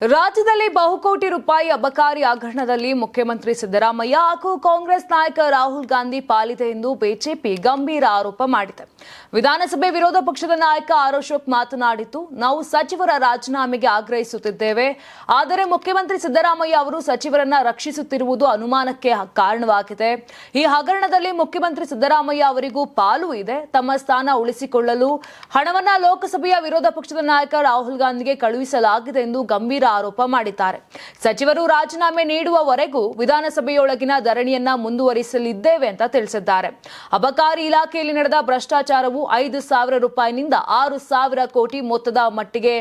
ರಾಜ್ಯದಲ್ಲಿ ಬಹುಕೋಟಿ ರೂಪಾಯಿ ಅಬಕಾರಿ ಹಗರಣದಲ್ಲಿ ಮುಖ್ಯಮಂತ್ರಿ ಸಿದ್ದರಾಮಯ್ಯ ಹಾಗೂ ಕಾಂಗ್ರೆಸ್ ನಾಯಕ ರಾಹುಲ್ ಗಾಂಧಿ ಪಾಲಿದೆ ಎಂದು ಬಿಜೆಪಿ ಗಂಭೀರ ಆರೋಪ ಮಾಡಿದೆ. ವಿಧಾನಸಭೆ ವಿರೋಧ ಪಕ್ಷದ ನಾಯಕ ಆರ್ ಅಶೋಕ್ ಮಾತನಾಡಿದ್ದು, ನಾವು ಸಚಿವರ ರಾಜೀನಾಮೆಗೆ ಆಗ್ರಹಿಸುತ್ತಿದ್ದೇವೆ. ಆದರೆ ಮುಖ್ಯಮಂತ್ರಿ ಸಿದ್ದರಾಮಯ್ಯ ಅವರು ಸಚಿವರನ್ನ ರಕ್ಷಿಸುತ್ತಿರುವುದು ಅನುಮಾನಕ್ಕೆ ಕಾರಣವಾಗಿದೆ. ಈ ಹಗರಣದಲ್ಲಿ ಮುಖ್ಯಮಂತ್ರಿ ಸಿದ್ದರಾಮಯ್ಯ ಅವರಿಗೂ ಪಾಲು ಇದೆ. ತಮ್ಮ ಸ್ಥಾನ ಉಳಿಸಿಕೊಳ್ಳಲು ಹಣವನ್ನ ಲೋಕಸಭೆಯ ವಿರೋಧ ಪಕ್ಷದ ನಾಯಕ ರಾಹುಲ್ ಗಾಂಧಿಗೆ ಕಳುಹಿಸಲಾಗಿದೆ ಎಂದು ಗಂಭೀರ ಆರೋಪ ಮಾಡಿದ್ದಾರೆ. ಸಚಿವರು ರಾಜೀನಾಮೆ ನೀಡುವವರೆಗೂ ವಿಧಾನಸಭೆಯೊಳಗಿನ ಧರಣಿಯನ್ನ ಮುಂದುವರಿಸಲಿದ್ದೇವೆ ಅಂತ ತಿಳಿಸಿದ್ದಾರೆ. ಅಬಕಾರಿ ಇಲಾಖೆಯಲ್ಲಿ ನಡೆದ ಭ್ರಷ್ಟಾಚಾರವು ಐದು ಸಾವಿರ ರೂಪಾಯಿನಿಂದ ಆರು ಸಾವಿರ ಕೋಟಿ ಮೊತ್ತದ ಮಟ್ಟಿಗೆ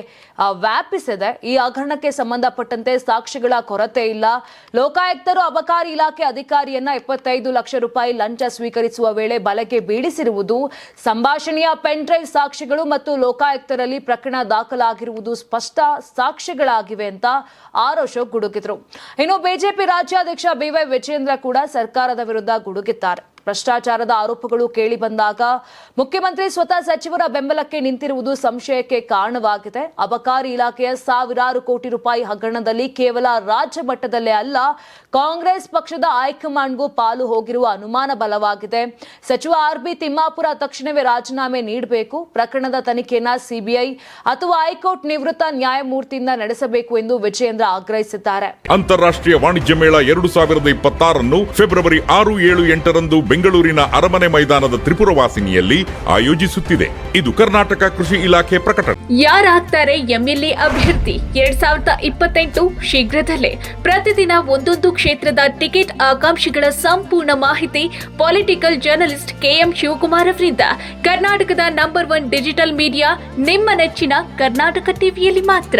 ವ್ಯಾಪಿಸಿದೆ. ಈ ಹಗರಣಕ್ಕೆ ಸಂಬಂಧಪಟ್ಟಂತೆ ಸಾಕ್ಷಿಗಳ ಕೊರತೆ ಇಲ್ಲ. ಲೋಕಾಯುಕ್ತರು ಅಬಕಾರಿ ಇಲಾಖೆ ಅಧಿಕಾರಿಯನ್ನ ಇಪ್ಪತ್ತೈದು ಲಕ್ಷ ರೂಪಾಯಿ ಲಂಚ ಸ್ವೀಕರಿಸುವ ವೇಳೆ ಬಲೆಗೆ ಬೀಳಿಸಿರುವುದು, ಸಂಭಾಷಣೆಯ ಪೆನ್ ಡ್ರೈವ್ ಸಾಕ್ಷಿಗಳು ಮತ್ತು ಲೋಕಾಯುಕ್ತರಲ್ಲಿ ಪ್ರಕರಣ ದಾಖಲಾಗಿರುವುದು ಸ್ಪಷ್ಟ ಸಾಕ್ಷ್ಯಗಳಾಗಿವೆ ಅಂತ ಅಶೋಕ್ ಗುಡುಗಿದ್ರು ಇನ್ನು ಬಿಜೆಪಿ ರಾಜ್ಯಾಧ್ಯಕ್ಷ ಬಿವೈ ವಿಜೇಂದ್ರ ಕೂಡ ಸರ್ಕಾರದ ವಿರುದ್ಧ ಗುಡುಗಿದ್ದಾರೆ. ಭ್ರಷ್ಟಾಚಾರದ ಆರೋಪಗಳು ಕೇಳಿ ಬಂದಾಗ ಮುಖ್ಯಮಂತ್ರಿ ಸ್ವತಃ ಸಚಿವರ ಬೆಂಬಲಕ್ಕೆ ನಿಂತಿರುವುದು ಸಂಶಯಕ್ಕೆ ಕಾರಣವಾಗಿದೆ. ಅಬಕಾರಿ ಇಲಾಖೆಯ ಸಾವಿರಾರು ಕೋಟಿ ರೂಪಾಯಿ ಹಗರಣದಲ್ಲಿ ಕೇವಲ ರಾಜ್ಯ ಮಟ್ಟದಲ್ಲೇ ಅಲ್ಲ, ಕಾಂಗ್ರೆಸ್ ಪಕ್ಷದ ಹೈಕಮಾಂಡ್ಗೂ ಪಾಲು ಹೋಗಿರುವ ಅನುಮಾನ ಬಲವಾಗಿದೆ. ಸಚಿವ ಆರ್ ಬಿ ತಿಮ್ಮಾಪುರ ತಕ್ಷಣವೇ ರಾಜೀನಾಮೆ ನೀಡಬೇಕು. ಪ್ರಕರಣದ ತನಿಖೆಯನ್ನ ಸಿಬಿಐ ಅಥವಾ ಹೈಕೋರ್ಟ್ ನಿವೃತ್ತ ನ್ಯಾಯಮೂರ್ತಿಯಿಂದ ನಡೆಸಬೇಕು ಎಂದು ವಿಜಯೇಂದ್ರ ಆಗ್ರಹಿಸಿದ್ದಾರೆ. ಅಂತಾರಾಷ್ಟ್ರೀಯ ವಾಣಿಜ್ಯ ಮೇಳ ಎರಡು ಸಾವಿರದ ಇಪ್ಪತ್ತಾರನ್ನು ಫೆಬ್ರವರಿ ಆರು ಏಳು ಎಂಟರಂದು ಬೆಂಗಳೂರಿನ ಅರಮನೆ ಮೈದಾನದ ತ್ರಿಪುರವಾಸಿನಿಯಲ್ಲಿ ಆಯೋಜಿಸುತ್ತಿದೆ. ಇದು ಕರ್ನಾಟಕ ಕೃಷಿ ಇಲಾಖೆ ಪ್ರಕಟಣೆ. ಯಾರಾಗ್ತಾರೆ ಎಂಎಲ್ಎ ಅಭ್ಯರ್ಥಿ? ಎರಡ್ ಸಾವಿರದ ಇಪ್ಪತ್ತೆಂಟು ಶೀಘ್ರದಲ್ಲೇ. ಪ್ರತಿದಿನ ಒಂದೊಂದು ಕ್ಷೇತ್ರದ ಟಿಕೆಟ್ ಆಕಾಂಕ್ಷಿಗಳ ಸಂಪೂರ್ಣ ಮಾಹಿತಿ ಪೊಲಿಟಿಕಲ್ ಜರ್ನಲಿಸ್ಟ್ ಕೆಎಂ ಶಿವಕುಮಾರ್ ಅವರಿಂದ. ಕರ್ನಾಟಕದ ನಂಬರ್ ಒನ್ ಡಿಜಿಟಲ್ ಮೀಡಿಯಾ ನಿಮ್ಮ ನೆಚ್ಚಿನ ಕರ್ನಾಟಕ ಟಿವಿಯಲ್ಲಿ ಮಾತ್ರ.